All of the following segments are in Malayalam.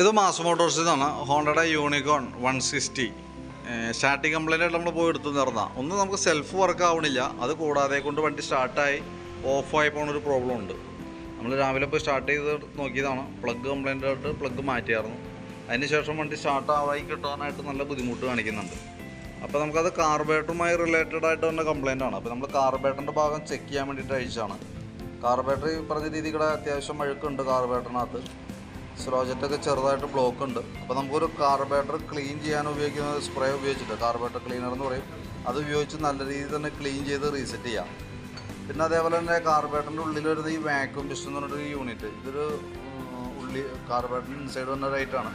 ഇത് മാസ് മോട്ടോഴ്സിൽ നിന്നാണ് ഹോണ്ടയുടെ unicorn one sixty. Starting complaint ആയിട്ട് നമ്മൾ പോയി എടുത്തു നിർന്ന ഒന്ന് നമുക്ക് സെൽഫ് വർക്ക് ആവണില്ല. അത് കൂടാതെ കൊണ്ട് വണ്ടി സ്റ്റാർട്ടായി ഓഫായി പോകുന്ന ഒരു പ്രോബ്ലം ഉണ്ട്. നമ്മൾ രാവിലെ പോയി സ്റ്റാർട്ട് ചെയ്ത് നോക്കിയതാണ്. പ്ലഗ് കംപ്ലൈന്റ് ആയിട്ട് പ്ലഗ് മാറ്റിയായിരുന്നു. അതിന് ശേഷം വണ്ടി സ്റ്റാർട്ട് ആവായി കിട്ടാനായിട്ട് നല്ല ബുദ്ധിമുട്ട് കാണിക്കുന്നുണ്ട്. അപ്പോൾ നമുക്കത് കാർബേറ്ററുമായി റിലേറ്റഡ് ആയിട്ട് തന്നെ കംപ്ലൈന്റ് ആണ്. അപ്പോൾ നമ്മൾ കാർബേറ്ററിന്റെ ഭാഗം ചെക്ക് ചെയ്യാൻ വേണ്ടിയിട്ട് അയച്ചാണ് കാർബേറ്റർ ഈ പറഞ്ഞ രീതിയുടെ അത്യാവശ്യം അഴുക്കുണ്ട് കാർബേറ്ററിനകത്ത് സ്ലോജറ്റൊക്കെ ചെറുതായിട്ട് ബ്ലോക്ക് ഉണ്ട്. അപ്പോൾ നമുക്കൊരു കാർബേറ്റർ ക്ലീൻ ചെയ്യാൻ ഉപയോഗിക്കുന്ന സ്പ്രേ ഉപയോഗിച്ചിട്ട് കാർബേറ്റർ ക്ലീനർ എന്ന് പറയും. അത് ഉപയോഗിച്ച് നല്ല രീതിയിൽ തന്നെ ക്ലീൻ ചെയ്ത് റീസെറ്റ് ചെയ്യാം. പിന്നെ അതേപോലെ തന്നെ കാർബേറ്ററിന്റെ ഉള്ളിൽ വരുന്ന ഈ വാക്യൂം ബിസ്റ്റ് എന്ന് പറഞ്ഞൊരു യൂണിറ്റ് ഇതൊരു ഉള്ളി കാർബേറ്ററിന്റെ ഇൻസൈഡ് വന്ന റേറ്റാണ്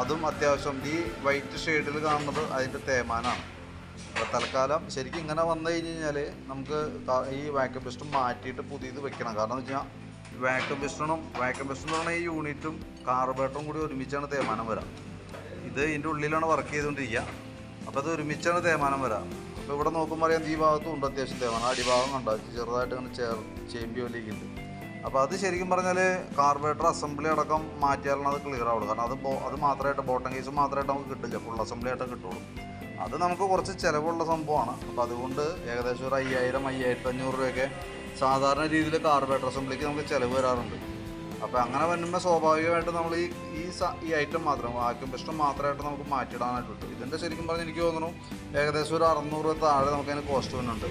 അതും അത്യാവശ്യം ഈ വൈറ്റ് ഷെയ്ഡിൽ കാണുന്നത് അതിന്റെ തേമാനാണ് അപ്പോൾ തൽക്കാലം ശരിക്കും ഇങ്ങനെ വന്നു കഴിഞ്ഞ് കഴിഞ്ഞാൽ നമുക്ക് ഈ വാക്വം പിസ്റ്റൺ മാറ്റിയിട്ട് പുതിയത് വെക്കണം. കാരണം എന്ന് വെച്ചാൽ വാക്വം പിസ്റ്റണും വാക്വം പിസ്റ്റൺ എന്ന് പറഞ്ഞാൽ ഈ യൂണിറ്റും കാർബേറ്ററും കൂടി ഒരുമിച്ചാണ് തേമാനം വരാം. ഇത് ഇതിന്റെ ഉള്ളിലാണ് വർക്ക് ചെയ്തുകൊണ്ടിരിക്കുക അപ്പോൾ അത് ഒരുമിച്ചാണ് തേമാനം വരാം. അപ്പോൾ ഇവിടെ നോക്കുമ്പോൾ അറിയാം ഈ ഭാഗത്തും ഉണ്ട് അത്യാവശ്യം തേമാനം അടിഭാഗം കണ്ടോ? ചെറുതായിട്ട് ഇങ്ങനെ ചേർ ചേമ്പി വലിക്കുന്നുണ്ട് അപ്പോൾ അത് ശരിക്കും പറഞ്ഞാൽ കാർബറേറ്റർ അസംബ്ലി അടക്കം മാറ്റിയാലാണ് അത് ക്ലിയർ ആവുള്ളൂ. കാരണം അത് അത് മാത്രമായിട്ട് ബോട്ടം കേസ് മാത്രമായിട്ട് നമുക്ക് കിട്ടില്ല. ഫുൾ അസംബ്ലി ആയിട്ട് കിട്ടുള്ളൂ. അത് നമുക്ക് കുറച്ച് ചിലവുള്ള സംഭവമാണ്. അപ്പോൾ അതുകൊണ്ട് ഏകദേശം ഒരു അയ്യായിരം അയ്യായിരത്തി അഞ്ഞൂറ് രൂപയൊക്കെ സാധാരണ രീതിയിൽ കാർബറേറ്റർ അസംബ്ലിക്ക് നമുക്ക് ചിലവ് വരാറുണ്ട്. അപ്പോൾ അങ്ങനെ വരുമ്പോൾ സ്വാഭാവികമായിട്ട് നമ്മൾ ഈ ഈ ഈ ഐറ്റം മാത്രം പ്രശ്നം മാത്രമായിട്ട് നമുക്ക് മാറ്റിയിടാനായിട്ട് കിട്ടും ഇതിന്റെ ശരിക്കും പറഞ്ഞാൽ എനിക്ക് തോന്നുന്നു ഏകദേശം ഒരു അറുന്നൂറ് താഴെ നമുക്ക് അതിന് കോസ്റ്റ് വരുന്നുണ്ട്.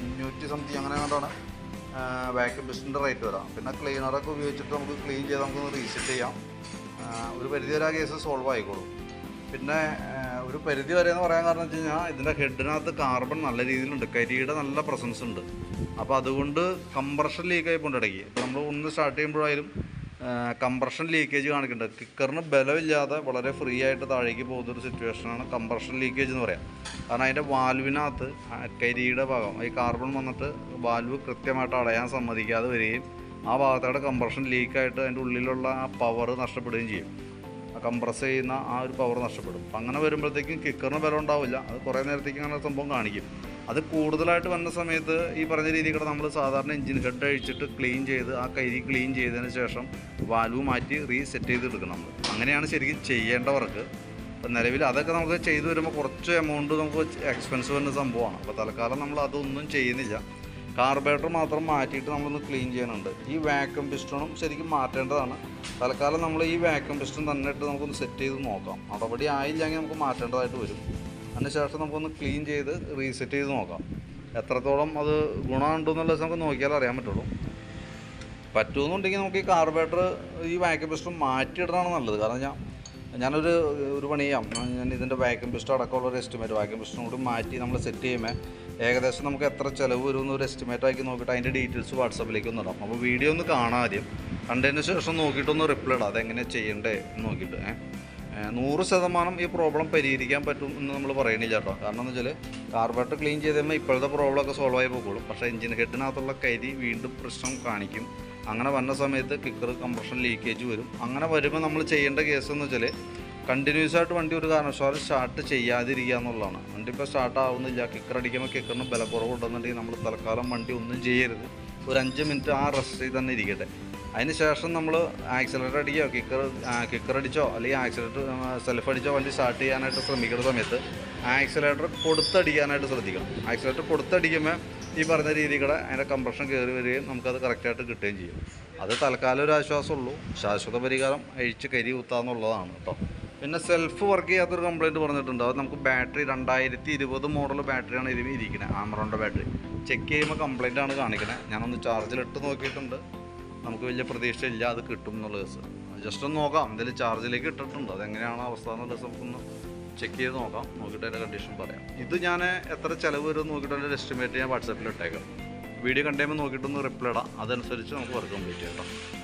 അഞ്ഞൂറ്റി സംതിങ് അങ്ങനെ കൊണ്ടാണ് വാക്യൂം പിസ്റ്റന്റെ റേറ്റ് വരാം. പിന്നെ ക്ലീനറൊക്കെ ഉപയോഗിച്ചിട്ട് നമുക്ക് ക്ലീൻ ചെയ്ത് നമുക്ക് റീസെറ്റ് ചെയ്യാം. ഒരു പരിധി വരെ ആ കേസ് സോൾവ് ആയിക്കോളും. പിന്നെ ഒരു പരിധി വരെ എന്ന് പറയാൻ കാരണം വെച്ച് കഴിഞ്ഞാൽ ഇതിന്റെ ഹെഡിനകത്ത് കാർബൺ നല്ല രീതിയിലുണ്ട്. കരിയുടെ നല്ല പ്രസൻസ് ഉണ്ട്. അപ്പോൾ അതുകൊണ്ട് കംപ്രഷൻ ലീക്ക് ആയി ഇടയ്ക്ക്. നമ്മൾ ഒന്ന് സ്റ്റാർട്ട് ചെയ്യുമ്പോഴായാലും കംപ്രഷൻ ലീക്കേജ് കാണിക്കുന്നുണ്ട് കിക്കറിന് ബലമില്ലാതെ വളരെ ഫ്രീ ആയിട്ട് താഴേക്ക് പോകുന്ന ഒരു സിറ്റുവേഷനാണ് കംപ്രഷൻ ലീക്കേജ് എന്ന് പറയാം. കാരണം അതിന്റെ വാൽവിനകത്ത് കരിയുടെ ഭാഗം ഈ കാർബൺ വന്നിട്ട് വാൽവ് കൃത്യമായിട്ട് അടയാൻ സമ്മതിക്കാതെ വരികയും ആ ഭാഗത്തൂടെ കംപ്രഷൻ ലീക്കായിട്ട് അതിന്റെ ഉള്ളിലുള്ള ആ പവർ നഷ്ടപ്പെടുകയും ചെയ്യും. കംപ്രസ് ചെയ്യുന്ന ആ ഒരു പവർ നഷ്ടപ്പെടും. അങ്ങനെ വരുമ്പോഴത്തേക്കും കിക്കറിന് ബലം ഉണ്ടാവില്ല. അത് കുറേ നേരത്തേക്ക് അങ്ങനെ സംഭവം കാണിക്കും. അത് കൂടുതലായിട്ട് വന്ന സമയത്ത് ഈ പറഞ്ഞ രീതിയിൽ നമ്മൾ സാധാരണ എഞ്ചിൻ ഹെഡ് അഴിച്ചിട്ട് ക്ലീൻ ചെയ്ത് ആ കരി ക്ലീൻ ചെയ്തതിന് ശേഷം വാൽവ് മാറ്റി റീസെറ്റ് ചെയ്ത് എടുക്കണം നമ്മൾ അങ്ങനെയാണ് ശരിക്കും ചെയ്യേണ്ട വർക്ക്. അപ്പം നിലവിൽ അതൊക്കെ നമുക്ക് ചെയ്തു വരുമ്പോൾ കുറച്ച് എമൗണ്ട് നമുക്ക് എക്സ്പെൻസ് വരുന്ന സംഭവമാണ്. അപ്പോൾ തൽക്കാലം നമ്മൾ അതൊന്നും ചെയ്യുന്നില്ല. കാർബേറ്റർ മാത്രം മാറ്റിയിട്ട് നമ്മളൊന്ന് ക്ലീൻ ചെയ്യാനുണ്ട്. ഈ വാക്യൂം പിസ്റ്റണും ശരിക്കും മാറ്റേണ്ടതാണ്. തൽക്കാലം നമ്മൾ ഈ വാക്യൂം പിസ്റ്റൺ തന്നെ ഇട്ട് നമുക്കൊന്ന് സെറ്റ് ചെയ്ത് നോക്കാം. നടപടി ആയില്ലെങ്കിൽ നമുക്ക് മാറ്റേണ്ടതായിട്ട് വരും. അതിന് ശേഷം നമുക്കൊന്ന് ക്ലീൻ ചെയ്ത് റീസെറ്റ് ചെയ്ത് നോക്കാം. എത്രത്തോളം അത് ഗുണമുണ്ടെന്നുള്ളത് നമുക്ക് നോക്കിയാൽ അറിയാൻ പറ്റുള്ളൂ. പറ്റുമെന്നുണ്ടെങ്കിൽ നമുക്ക് ഈ കാർബേറ്റർ ഈ വാക്യൂം പിസ്റ്റർ മാറ്റിയിടണമാണ് നല്ലത്. കാരണം ഞാൻ ഞാനൊരു ഒരു പണി ചെയ്യാം. ഞാൻ ഇതിന്റെ വാക്യൂം പിസ്റ്റർ അടക്കമുള്ള ഒരു എസ്റ്റിമേറ്റ് വാക്യൂം പിസ്റ്റൺ കൂടി മാറ്റി നമ്മൾ സെറ്റ് ചെയ്യുമ്പോൾ ഏകദേശം നമുക്ക് എത്ര ചിലവ് വരും എന്നൊരു എസ്റ്റിമേറ്റ് ആക്കി നോക്കിയിട്ട് അതിന്റെ ഡീറ്റെയിൽസ് വാട്സപ്പിലേക്ക് ഒന്ന് ഇടാം. അപ്പോൾ വീഡിയോ ഒന്ന് കാണാം ആദ്യം. കണ്ടതിന് ശേഷം നോക്കിയിട്ടൊന്ന് റിപ്ലൈ ഇടാം. അതെങ്ങനെയാണ് ചെയ്യണ്ടേ എന്ന് നോക്കിയിട്ട് ഏ. നൂറ് ശതമാനം ഈ പ്രോബ്ലം പരിഹരിക്കാൻ പറ്റും എന്ന് നമ്മൾ പറയണില്ല കേട്ടോ. കാരണം എന്ന് വെച്ചാൽ കാർബറേറ്റർ ക്ലീൻ ചെയ്ത് കഴിയുമ്പോൾ ഇപ്പോഴത്തെ പ്രോബ്ലം ഒക്കെ സോൾവ് ആയി പോകുള്ളൂ പക്ഷേ എഞ്ചിൻ ഹെഡിനകത്തുള്ള കരി വീണ്ടും പ്രശ്നം കാണിക്കും. അങ്ങനെ വന്ന സമയത്ത് കിക്കർ കംപ്രഷൻ ലീക്കേജ് വരും. അങ്ങനെ വരുമ്പോൾ നമ്മൾ ചെയ്യേണ്ട കേസ് എന്ന് വെച്ചാൽ കണ്ടിന്യൂസ് ആയിട്ട് വണ്ടി ഒരു കാരണവശാലും സ്റ്റാർട്ട് ചെയ്യാതിരിക്കുക എന്നുള്ളതാണ്. വണ്ടി ഇപ്പോൾ സ്റ്റാർട്ട് ആവുന്നില്ല. കിക്കർ അടിക്കുമ്പോൾ കിക്കറിന് ബലക്കുറവുണ്ടെന്നുണ്ടെങ്കിൽ നമ്മൾ തൽക്കാലം വണ്ടി ഒന്നും ചെയ്യരുത്. ഒരു അഞ്ച് മിനിറ്റ് ആ റെസ്റ്റിൽ തന്നെ ഇരിക്കട്ടെ. അതിന് ശേഷം നമ്മൾ ആക്സിലേറ്റർ അടിക്കുകയോ കിക്കർ കിക്കർ അടിച്ചോ അല്ലെങ്കിൽ ആക്സിലേറ്റർ സെൽഫ് അടിച്ചോ വണ്ടി സ്റ്റാർട്ട് ചെയ്യാനായിട്ട് ശ്രമിക്കുന്ന സമയത്ത് ആക്സിലേറ്റർ കൊടുത്തടിക്കാനായിട്ട് ശ്രദ്ധിക്കണം. ആക്സിലേറ്റർ കൊടുത്തടിക്കുമ്പോൾ ഈ പറഞ്ഞ രീതികളെ അതിന്റെ കംപ്രഷൻ കയറി വരികയും നമുക്കത് കറക്റ്റായിട്ട് കിട്ടുകയും ചെയ്യും. അത് തൽക്കാലം ഒരു ആശ്വാസമുള്ളൂ. ശാശ്വത പരിഹാരം അഴിച്ച് കരി കുത്താന്നുള്ളതാണ് കേട്ടോ പിന്നെ സെൽഫ് വർക്ക് ചെയ്യാത്തൊരു കംപ്ലയിന്റ് പറഞ്ഞിട്ടുണ്ട്. അത് നമുക്ക് ബാറ്ററി രണ്ടായിരത്തി ഇരുപത് മോഡൽ ബാറ്ററിയാണ് ഇതിൽ ഇരിക്കുന്നത് ആമറോണിന്റെ ബാറ്ററി ചെക്ക് ചെയ്യുമ്പോൾ കംപ്ലയിന്റ് ആണ് കാണിക്കുന്നത് ഞാനൊന്ന് ചാർജിലിട്ട് നോക്കിയിട്ടുണ്ട്. നമുക്ക് വലിയ പ്രതീക്ഷയില്ല അത് കിട്ടും എന്നുള്ള കേസ് ജസ്റ്റ് ഒന്ന് നോക്കാം. എന്തെങ്കിലും ചാർജിലേക്ക് ഇട്ടിട്ടുണ്ട്. അതെങ്ങനെയാണ് അവസ്ഥ എന്നുള്ള ദിവസം നമുക്കൊന്ന് ചെക്ക് ചെയ്ത് നോക്കാം. നോക്കിയിട്ട് അതിന്റെ കണ്ടീഷൻ പറയാം. ഇത് ഞാൻ എത്ര ചിലവ് വരും നോക്കിയിട്ട് അതിന്റെ എസ്റ്റിമേറ്റ് ഞാൻ വാട്സാപ്പിൽ ഇട്ടേക്കാം. വീഡിയോ കണ്ടുമ്പോൾ നോക്കിയിട്ടൊന്ന് റിപ്ലൈ ഇടാം. അതനുസരിച്ച് നമുക്ക് വർക്ക് കംപ്ലീറ്റ് ചെയ്യാം കേട്ടോ